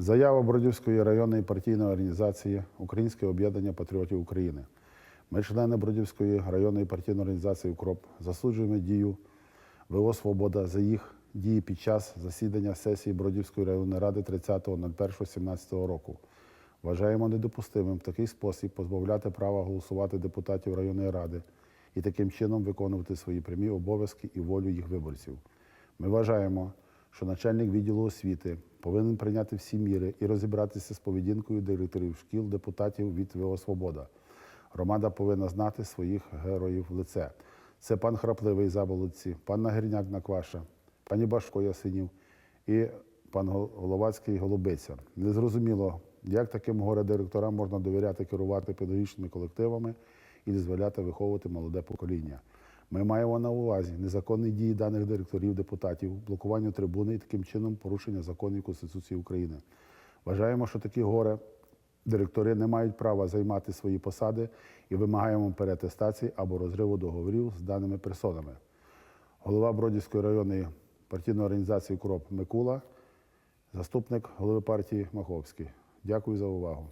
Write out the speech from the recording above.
Заява Бродівської районної партійної організації Українське об'єднання патріотів України. Ми, члени Бродівської районної партійної організації УКРОП, засуджуємо дію ВО Свобода за їх дії під час засідання сесії Бродівської районної ради 30.01.17 року. Вважаємо недопустимим в такий спосіб позбавляти права голосувати депутатів районної ради і таким чином виконувати свої прямі обов'язки і волю їх виборців. Ми вважаємо, що начальник відділу освіти повинен прийняти всі міри і розібратися з поведінкою директорів шкіл, депутатів від ВО Свобода. Громада повинна знати своїх героїв в лице. Це пан Храпливий Заболотці, пан Нагірняк Накваша, пані Башко Ясинів і пан Головацький Голубиця. Незрозуміло, як таким горе-директорам можна довіряти керувати педагогічними колективами і дозволяти виховувати молоде покоління. Ми маємо на увазі незаконні дії даних директорів, депутатів, блокування трибуни і таким чином порушення законів Конституції України. Вважаємо, що такі горе директори не мають права займати свої посади і вимагаємо переатестації або розриву договорів з даними персонами. Голова Бродівської районної партійної організації КРОП Микула, заступник голови партії Маховський. Дякую за увагу.